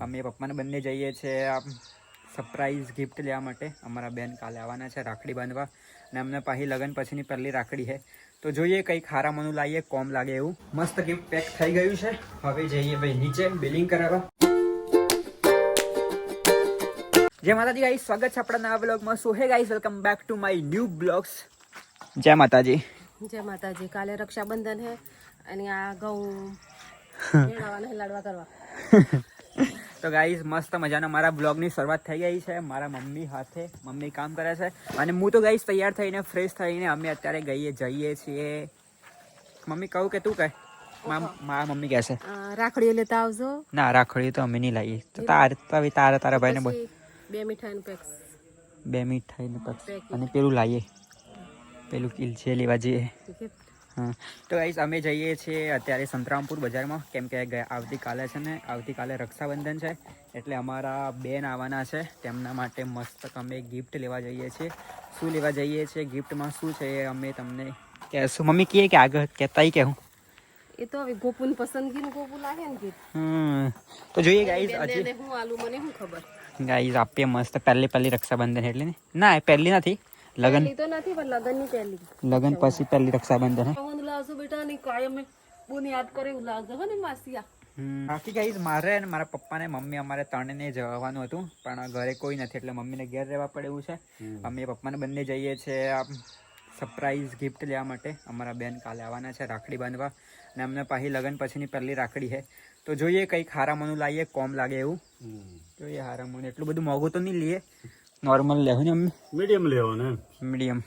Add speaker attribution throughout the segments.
Speaker 1: અમે પપ્પાને બંને જઈએ છીએ સરપ્રાઈઝ ગિફ્ટ લેવા માટે. અમારા બેન કાલે આવવાના છે રાખડી બાંધવા અને અમને પાછી લગ્ન પછીની પહેલી રાખડી છે. તો જોઈએ કઈ ખારા મનુ લાવીએ કોમ લાગે એવું. મસ્ત ગિફ્ટ પેક થઈ ગયું છે. હવે જઈએ ભાઈ નીચે બિલિંગ કરાવવા. જય માતાજી ગાઈસ સ્વાગત છે આપણા નવા બ્લોગમાં so hey guys welcome back to my new blogs જય માતાજી.
Speaker 2: જય માતાજી. કાલે રક્ષાબંધન હે અને આ ઘઉં લાડવા કરવા.
Speaker 1: તો ગાઈઝ મસ્ત મજાના મારા બ્લોગની શરૂઆત થઈ ગઈ છે. મારા મમ્મી હાથે મમ્મી કામ કરે છે. અને હું તો ગાઈઝ તૈયાર થઈને ફ્રેશ થઈને અમે અત્યારે ગઈએ જઈએ છીએ. મમ્મી કહું કે તું કહે? મા- મારા મમ્મી કહેશે
Speaker 2: અ, રાખડીઓ લેતા આવજો.
Speaker 1: ના રાખડીઓ તો અમે નહીં લાવીએ તો તારે તારે તારા તારા ભાઈને બોલ.
Speaker 2: બે મીઠાઈનું પેક
Speaker 1: બે મીઠાઈ
Speaker 2: પેક
Speaker 1: અને પેલું લાવીએ પેલું કિલ છે લેવા જઈએ. તો ગાઈસ અમે જઈએ છીએ અત્યારે સંતરામપુર બજારમાં. કેમ કે આવતીકાલે છે ને આવતીકાલે રક્ષાબંધન છે એટલે અમારા બેન આવવાના છે. તેમના માટે મસ્ત અમે ગિફ્ટ લેવા જઈએ છીએ. શું લેવા જઈએ છીએ? ગિફ્ટમાં શું છે એ અમે તમને કહેશું. મમ્મી કહે કે આગળ કહેતા કે હું.
Speaker 2: એ તો હવે પસંદગી પસંદગીનું ગોપુ લાગે ને
Speaker 1: હમ. તો જોઈએ ગાઈસ આજે
Speaker 2: હું આલુ મને શું ખબર?
Speaker 1: ગાઈસ આપીએ મસ્ત પહેલી પહેલી રક્ષાબંધન એટલે ને? ના પહેલી નથી. લગન?
Speaker 2: તો નથી પણ લગનની પહેલી.
Speaker 1: લગન પછી પહેલી રક્ષાબંધન હે?
Speaker 2: લાવજો બેટા ની કાયમ બોને યાદ કરે એવું લાવજો હો ને માસિયા?
Speaker 1: બાકી ગાઈઝ મારે અને મારા પપ્પાને મમ્મી અમારે ત્રણને જવાનું હતું પણ ઘરે કોઈ નથી એટલે મમ્મીને ઘેર રહેવા પડે એવું છે. અમે પપ્પાને બંને જઈએ છીએ આમ સરપ્રાઈઝ ગિફ્ટ લેવા માટે. અમારા બેન કાલે આવવાના છે રાખડી બાંધવા. અને અમને પાછી લગ્ન પછીની પહેલી રાખડી છે. તો જોઈએ કંઈક હારામણું લાવીએ કોમ લાગે એવું. જોઈએ હારામણું એટલું બધું મોંઘું તો નહીં લઈએ. નોર્મલ લેવું ને અમે
Speaker 3: મીડિયમ લેવો ને
Speaker 1: મીડિયમ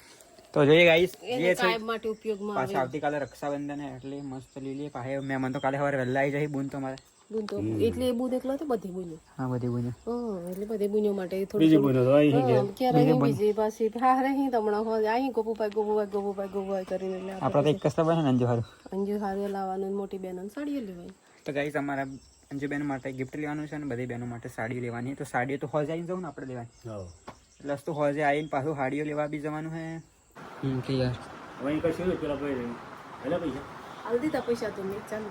Speaker 1: તો જોઈએ
Speaker 2: ગાઈસ
Speaker 1: એ છે
Speaker 2: કાયમ માટે ઉપયોગમાં આવે.
Speaker 1: પાછા આવતીકાલે રક્ષાબંધન એટલે મસ્ત લઈ પાહે પાછે મહેમાન તો કાલે સવારે વહેલા આવી જાય બૂન તો મારે.
Speaker 2: બૂન તો. એટલે એ બૂન એકલો તો બધી બુનો?
Speaker 1: હા બધી બૂન.
Speaker 2: હા એટલે બધી બુનો માટે થોડી
Speaker 3: બીજી બોલો તો અહીં
Speaker 2: હા, ક્યારે અહીં બીજી પાછી. હારે અહીં તમણા હોય. અહીં ગોપુભાઈ ગોપુભાઈ ગોપુભાઈ ગોપુભાઈ કરીને એટલે
Speaker 1: આપણા તો એક જ તો બને અંજુ હારું
Speaker 2: અંજુ હારું લાવવાનું મોટી બેનન સાડીઓ લેવાય
Speaker 1: તો ગાઈસ અમારા અંજુબેન માટે ગિફ્ટ લેવાનું છે ને બધી બહેનો માટે સાડી લેવાની. તો સાડીઓ તો હોજે આવીને જવું ને આપણે લેવાની.
Speaker 3: હા
Speaker 1: પ્લસ તો હોજે આવીને પાછું સાડીઓ લેવા બી જવાનું હે. હમ ક્લિયર
Speaker 3: હવે અહીં કશું પેલા ભાઈ પેલા પૈસા.
Speaker 2: હાલ દીધા પૈસા તો મેં ચાલ.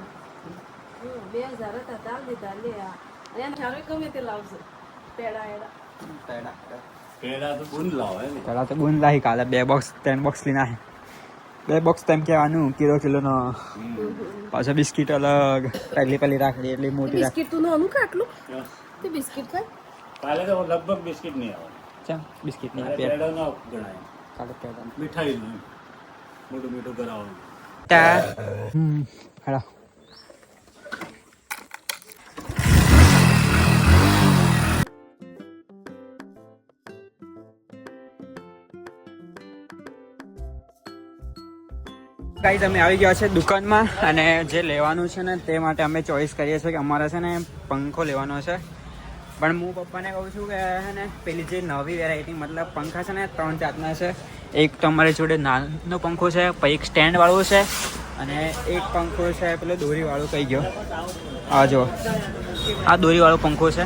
Speaker 2: બે હજાર હતા તાલ દીધા લે આ. ઠારે ગમે તે લાવશે પેડા એડા.
Speaker 3: પેલા તો બુંદ લાવો
Speaker 1: પેલા તો બૂન લાવી કાલે બે બોક્સ ત્રણ બોક્સ લઈને આવે. બે બોક્સ તેમ કહેવાનું કિલો કિલોનો. પાછા બિસ્કિટ અલગ. પહેલી પહેલી રાખડી એટલી મોટી રાખડી.
Speaker 2: બિસ્કિટ તું નાનું કાટલું તે બિસ્કિટ ખાય?
Speaker 3: કાલે તો લગભગ બિસ્કિટ નહીં આવે
Speaker 1: ચા બિસ્કિટ નહીં આપે
Speaker 3: પેડા ના ગણાય.
Speaker 1: કાલે પેડા
Speaker 3: મીઠાઈ નું મોટું મીઠું કરાવવાનું
Speaker 1: ટા હમ. ગાઈઝ અમે આવી ગયા છે દુકાનમાં અને જે લેવાનું છે ને તે માટે અમે ચોઈસ કરીએ છીએ કે અમારે છે ને પંખો લેવાનો છે. પણ હું પપ્પાને કહું છું કે છે ને પેલી જે નવી વેરાયટી મતલબ પંખા છે ને ત્રણ જાતના છે. એક તો અમારી જોડે નાનો પંખો છે પછી એક સ્ટેન્ડવાળો છે અને એક પંખો છે પેલો દોરીવાળો કહી ગયો. આ જો આ દોરીવાળો પંખો છે.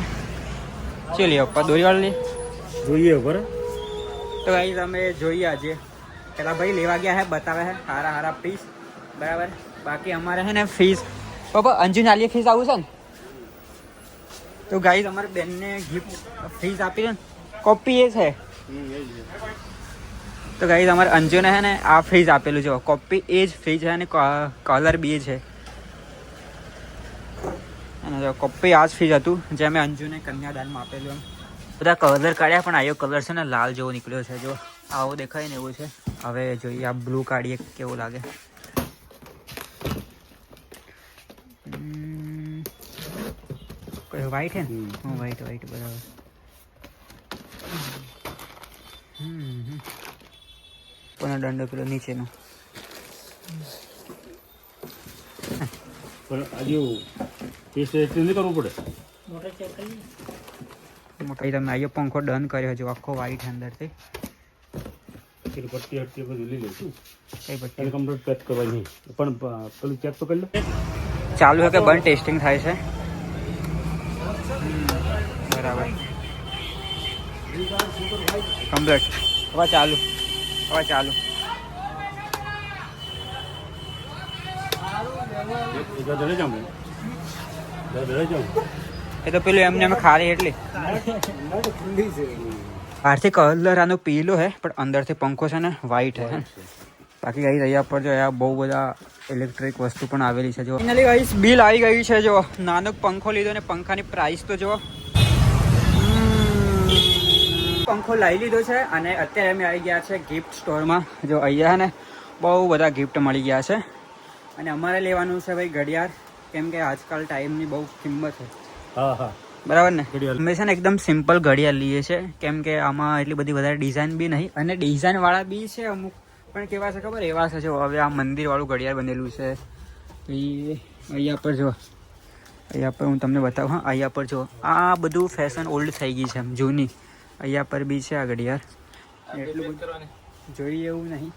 Speaker 1: લઈએ પપ્પા દોરીવાળો લઈ
Speaker 3: જોઈએ બરાબર
Speaker 1: તો ગાઈઝ અમે જોઈએ આજે. પેલા ભાઈ લેવા ગયા હે, બતાવે હે. હારા હારા પીસ બરાબર? બાકી અમારે છે ને ફીસ પપ્પા અંજુ નાલીએ ફીસ આવું છે ને? તો ગાઈઝ અમારે બેનને ગિફ્ટ ફીસ આપી છે કોપી એ છે. તો ગાઈઝ અમારે અંજુને છે ને આ ફ્રીજ આપેલું છે. કોપી એ જ ફ્રીજ છે અને કલર બી છે. અને કોપી આ જ ફ્રીજ હતું, જે અમે અંજુને કન્યાદાનમાં આપેલું એમ. બધા કલર કાઢ્યા, પણ આયો કલર છે ને લાલ જેવો નીકળ્યો છે જો આવો દેખાય ને એવું છે. હવે જોઈએ આ બ્લુ કાઢીએ કેવું લાગે. હમ, કોઈ વ્હાઈટ હે ને? હું વ્હાઈટ વ્હાઈટ બરાબર. પણ દંડો પેલો નીચેનો?
Speaker 3: પણ આજે ટેસ્ટ ટેસ્ટ નહીં કરવું પડે?
Speaker 1: મોટા તમે આયો પંખો ડન કર્યો હજુ આખો વ્હાઈટ અંદરથી.
Speaker 3: પેલી પટ્ટી હટ્ટી બધું લઈ લઈશું
Speaker 1: કઈ પટ્ટી?
Speaker 3: કમ્પ્લીટ પેક કરવાની પણ પેલું ચેક તો કરી લો.
Speaker 1: ચાલુ છે કે બંધ? ટેસ્ટિંગ થાય છે? બરાબર. કમ્પ્લીટ હવે ચાલુ. હવે ચાલુ. એ તો પેલું એમને અમે ખાલી એટલી. બહારથી કલર આનો પીલો હે પણ અંદરથી પંખો છે ને વ્હાઈટ હે. બાકી ગઈ અહીંયા પર જો આ બહુ બધા ઇલેક્ટ્રિક વસ્તુ પણ આવેલી છે જો. ફાઇનલી ગાઈસ બિલ આવી ગયું છે જો. નાનો પંખો લીધો ને પંખાની પ્રાઇસ તો જો. પંખો લઈ લીધો છે અને અત્યારે અમે આવી ગયા છે ગિફ્ટ સ્ટોરમાં જો અહીંયા ને બહુ બધા ગિફ્ટ મળી ગયા છે. અને અમારે લેવાનું છે ભાઈ ઘડિયાળ. કેમ કે આજકાલ ટાઈમની બહુ કિંમત છે.
Speaker 3: હા હા.
Speaker 1: બરાબર ને. અમે છે ને એકદમ સિમ્પલ ઘડિયાળ લઈએ છે. કેમ કે આમાં એટલી બધી વધારે ડિઝાઇન બી નહીં. અને ડિઝાઇન વાળા બી છે અમુક. પણ કેવા છે ખબર? એવા છે જો હવે આ મંદિર વાળું ઘડિયાળ બનેલું છે. અહીંયા પર જો. અહીંયા પર હું તમને બતાવું હા અહીંયા પર જો. આ બધું ફેશન ઓલ્ડ થઈ ગઈ છે એમ જૂની. અહીંયા પર બી છે આ ઘડિયાળ. એટલું બધું જોઈએ એવું નહીં.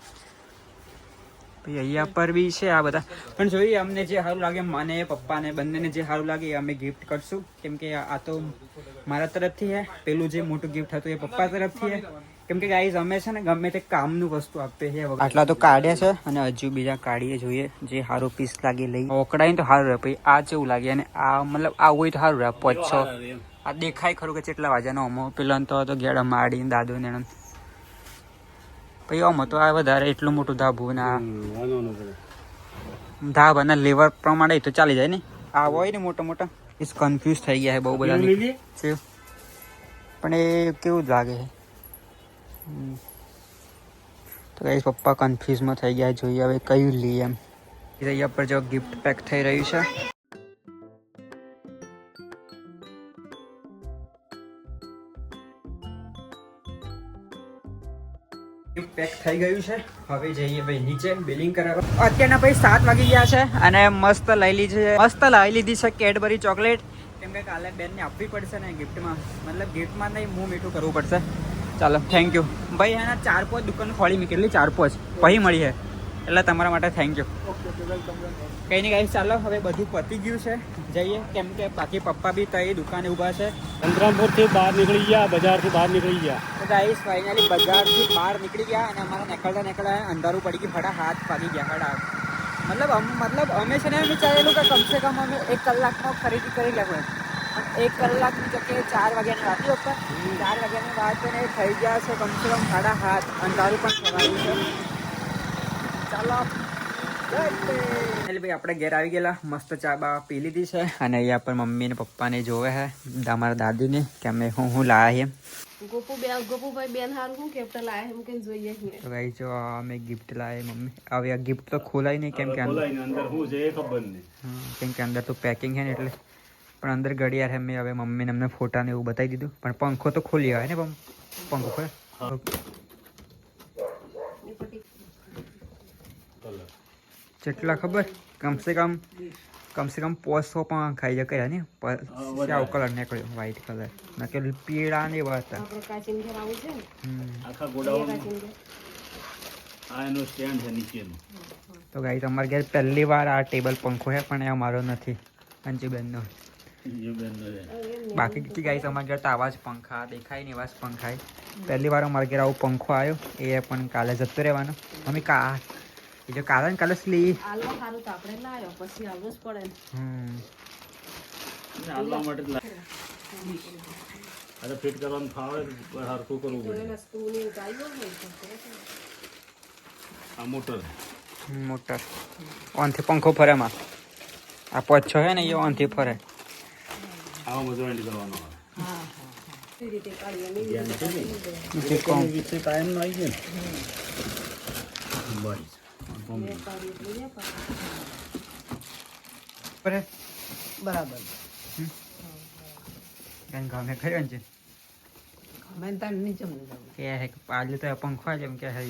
Speaker 1: પછી અહીંયા પર બી છે આ બધા. પણ જોઈએ અમને જે સારું લાગે મને પપ્પાને બંનેને જે સારું લાગે એ અમે ગિફ્ટ કરશું. કેમ કે આ તો મારા તરફથી છે. પેલું જે મોટું ગિફ્ટ હતું એ પપ્પા તરફથી છે. કેમ કે ગાઈઝ અમે છે ને ગમે તે કામનું વસ્તુ આપીએ છીએ આટલા તો કાઢ્યા છે અને હજુ બીજા કાઢીએ જોઈએ. જે સારું પીસ લાગે લઈ. ઓકડાઈને તો સારું રહે. પછી આ જેવું લાગે અને આ મતલબ આ હોય તો સારું રહે. પોચો આ દેખાય ખરું કે કેટલા વાગ્યાનો અમો. પેલા તો ગેડા માડી દાદુ ને એમ. પછી આમ તો આ વધારે એટલું મોટું ધાબુ ને ધાબ અને લેવર પ્રમાણે તો ચાલી જાય ને. આ હોય ને મોટા મોટા. ઇસ કન્ફ્યુઝ થઈ ગયા છે બહુ બધા પણ એ કેવું જ લાગે છે. તો કઈ પપ્પા કન્ફ્યુઝમાં થઈ ગયા જોઈએ હવે કયું લઈએ એમ. અહીંયા પર જો ગિફ્ટ પેક થઈ રહ્યું છે. થઈ ગયું છે. હવે જઈએ ભાઈ નીચે બિલિંગ કરાવવા. અત્યારના ભાઈ સાત વાગી ગયા છે અને મસ્ત લઈ લીધી છે. મસ્ત લઈ લીધી છે કેડબરી ચોકલેટ. કેમ કે કાલે બેનને આપવી પડશે ને ગિફ્ટમાં. મતલબ ગિફ્ટમાં નહીં હું મીઠું કરવું પડશે. ચાલો થેન્ક યુ ભાઈ એના ચાર પાંચ દુકાન ખોલી કેટલી ચાર પાંચ. પછી મળી છે એટલે તમારા માટે થેન્ક યુ કંઈ નહીં ગાઈસ ચાલો હવે બધું પતી ગયું છે. જઈએ કેમ કે બાકી પપ્પા બી તઈ દુકાને ઊભા છે.
Speaker 3: સંતરામપુરથી બહાર નીકળી ગયા બજારથી બહાર નીકળી ગયા.
Speaker 1: તો ગાઈસ ફાઇનલી બજારથી બહાર નીકળી ગયા અને અમારા નીકળતા નીકળતા અંધારું પડી ગયું ફટા હાથ પાકી ગયા ફટા મતલબ મતલબ અમે છે ને વિચારેલું કે કમસે કમ અમે એક કલાકમાં ખરીદી કરી લેવું પણ એક કલાકની જગ્યાએ ચાર વાગ્યાની વાત ઉપર ચાર વાગ્યાની વાત થઈ ગયા છે કમસે કમ સાડા હાથ અંધારું પણ થવાયું છે. ચાલો. ભાઈ આપણે ઘેર આવી ગયેલા. મસ્ત ચા બા પી લીધી છે. અને અહીંયા પર મમ્મી ને પપ્પાને જોવે હે અમારા દાદીને કે અમે હું હું લાયા એમ
Speaker 2: ગોપુ બે ગોપુભાઈ બેન હારું હું કેપ્ટન લાયા એમ કે જોઈએ છીએ
Speaker 1: તો ગાઈ જો અમે ગિફ્ટ લાવી મમ્મી. હવે આ ગિફ્ટ તો ખોલાય નહીં કેમ કે અંદર
Speaker 3: છે એ ખબર નહીં.
Speaker 1: કેમ કે અંદર તો પેકિંગ છે ને એટલે. પણ અંદર ઘડિયાળ હે મેં હવે મમ્મીને અમને ફોટા ને એવું બતાવી દીધું. પણ પંખો તો ખોલી આવે ને પંખો ખોલે
Speaker 3: હા.
Speaker 1: જેટલા ખબર? કમસે કમ કમસે કમ પોસો પણ ખાઈ જાય કર્યા ને? આવો કલર નીકળ્યો વ્હાઈટ કલર ના કે પીળા ને એવા હતા.
Speaker 3: આખા ગોડાઉન એનું સ્ટેન્ડ છે નીચેનું.
Speaker 1: તો ગાઈ તમારે ઘેર પહેલી વાર આ ટેબલ પંખો છે પણ એ અમારો નથી. અંજુબેનનો બાકી કેટલી ગાઈ તમારા ઘેર તો આવા જ પંખા દેખાય ને એવા જ પંખા પહેલી વાર અમારા ઘેર આવો પંખો આવ્યો એ પણ કાલે જતો રહેવાનો. અમે કા એ જો કાલે ને કાલે સ્લી
Speaker 2: આલવા સારું તો આપણે લાયો પછી આવવું જ પડે.
Speaker 1: હમ.
Speaker 3: ને હાલવા માટે લાગે. અરે ફિટ કરવાનું ફાવે હરખું કરવું પડે. આ મોટર.
Speaker 1: મોટર. ઓનથી પંખો ફરે માં આ પચ્છો છે ને એ ઓનથી ફરે.
Speaker 3: આવા બધું એન્ડ કરવાનો
Speaker 2: હા હા
Speaker 3: ટાઈમ નો? આવી ગયો ને? બસ.
Speaker 2: બરાબર.
Speaker 1: કારણ કે ને છે
Speaker 2: નીચે
Speaker 1: કે હે કે તો પંખો આજે એમ કે હે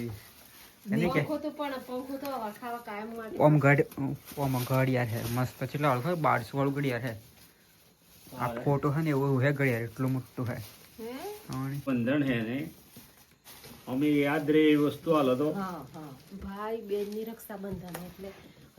Speaker 1: કે
Speaker 2: પંખો તો પણ પંખો તો વખાવા કાયમ માટે.
Speaker 1: ઓમ ઘડ ઓમ ઘડિયાળ હે. મસ્ત વાળું ખબર બારસો વાળું ઘડિયાળ હે. આ ફોટો હે ને એવું હે ઘડિયાળ એટલું મોટું હે.
Speaker 2: પંદર
Speaker 1: હે
Speaker 3: ને. અમે યાદ રહે એ વસ્તુ હાલ હતો.
Speaker 2: હા હા. ભાઈ બેનની રક્ષાબંધન એટલે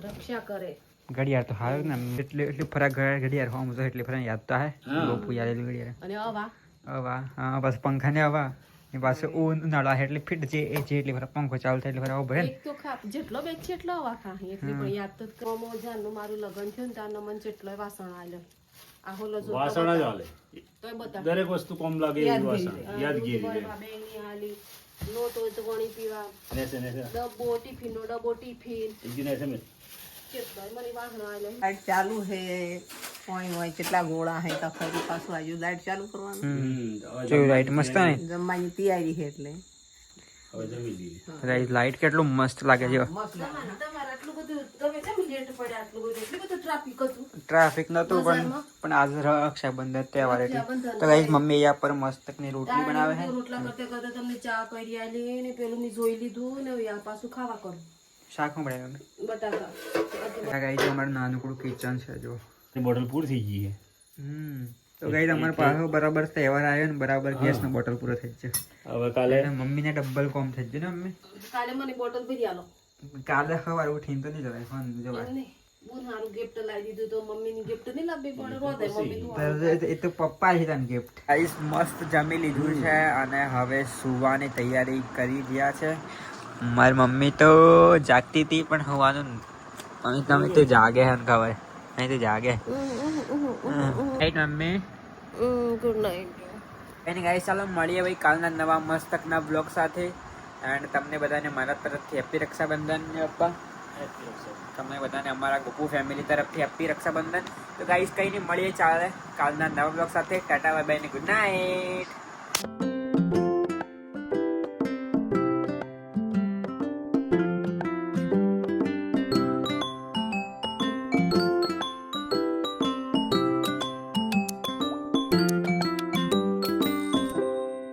Speaker 2: રક્ષા કરે.
Speaker 1: ઘડિયાળ તો હાલ ને એટલે એટલી ફરા ઘડિયાળ હોમ તો એટલી ફરા યાદ તો હે.
Speaker 3: હા.
Speaker 1: યાદ યાદેલી ઘડિયાળ.
Speaker 2: અને અવા
Speaker 1: અવા હા બસ પંખા ને અવા ને પાસે ઊન નળા એટલે ફિટ જે એ જે એટલે ફરા પંખો ચાલુ થાય એટલે ફરા ઉભરે
Speaker 2: એક તો ખા જેટલો બેચ છે એટલો અવા ખા. એટલે પણ યાદ તો કમો જાનનું મારું લગન થયું ને તારનો મન જેટલો વાસણ આલ્યો
Speaker 3: વાસણ જ હાલે દરેક વસ્તુ કોમ લાગે એવી વાસણ. યાદગીરી
Speaker 2: લોટ હોય તો પાણી પીવા.
Speaker 3: નેસે નેસે
Speaker 2: ડબ્બો ટિફિનનો ડબ્બો ટિફિન.
Speaker 3: ઈજી નેસે મેં
Speaker 4: લાઈટ ચાલુ છે કોઈ હોય કેટલા ગોળા તો ફરી પાછું આજુ લાઈટ ચાલુ કરવાનું.
Speaker 3: હમ
Speaker 1: લાઈટ? મસ્ત ને?
Speaker 4: જમવાની તૈયારી છે એટલે.
Speaker 3: હવે જમી
Speaker 1: ગાઈસ લાઈટ કેટલું મસ્ત લાગે છે.
Speaker 2: તમારે તમારે આટલું બધું તમે કેમ લેટ પડ્યા આટલું બધું? એટલું બધું ટ્રાફિક હતું.
Speaker 1: ટ્રાફિક નતું પણ પણ આજ રક્ષાબંધન તહેવાર એટલે. તો ગાઈસ મમ્મી અહીંયા પર મસ્તકની રોટલી બનાવે છે.
Speaker 2: રોટલા કરતા કરતા તમને ચા કરી આલી ને પેલું મેં જોઈ લીધું ને આ પાછું ખાવા કરું.
Speaker 1: શાક શું બનાવ્યું
Speaker 2: બટાકા.
Speaker 1: ગાઈસ અમારું નાનકડું કિચન છે જો
Speaker 3: તે બોટલ પૂરી થઈ ગઈ છે.
Speaker 1: હમ. તો ગઈ તમારે પાસે બરાબર તહેવાર આવ્યો ને બરાબર ગેસ નો બોટલ પૂરો થઈ છે
Speaker 3: હવે કાલે?
Speaker 1: મમ્મી ને ડબલ કોમ થઈ ગયું ને મમ્મી?
Speaker 2: કાલે મને બોટલ ભરી આલો.
Speaker 1: કાલે સવારે ઉઠીને તો નહીં જવાય ફોન જવાય મસ્ત જમી લીધું છે અને હવે સુવાની તૈયારી કરી રહ્યા છે. મારી મમ્મી તો જાગતી હતી પણ હોવાનું તમે તો જાગે હે ને ખબર. તો જાગે mummy
Speaker 2: good night
Speaker 1: any guys ચાલો મળીએ ભાઈ કાલના નવા મસ્તકના બ્લોગ સાથે. એન્ડ તમને બધાને મારા તરફથી હેપી રક્ષાબંધન પપ્પા. તમને બધાને અમારા ગોપુ ફેમિલી તરફથી હેપી રક્ષાબંધન તો ગાઈસ કઈ નહીં મળીએ ચાલે કાલના નવા બ્લોગ સાથે. ટાટા બાય બાય ને ગુડ નાઇટ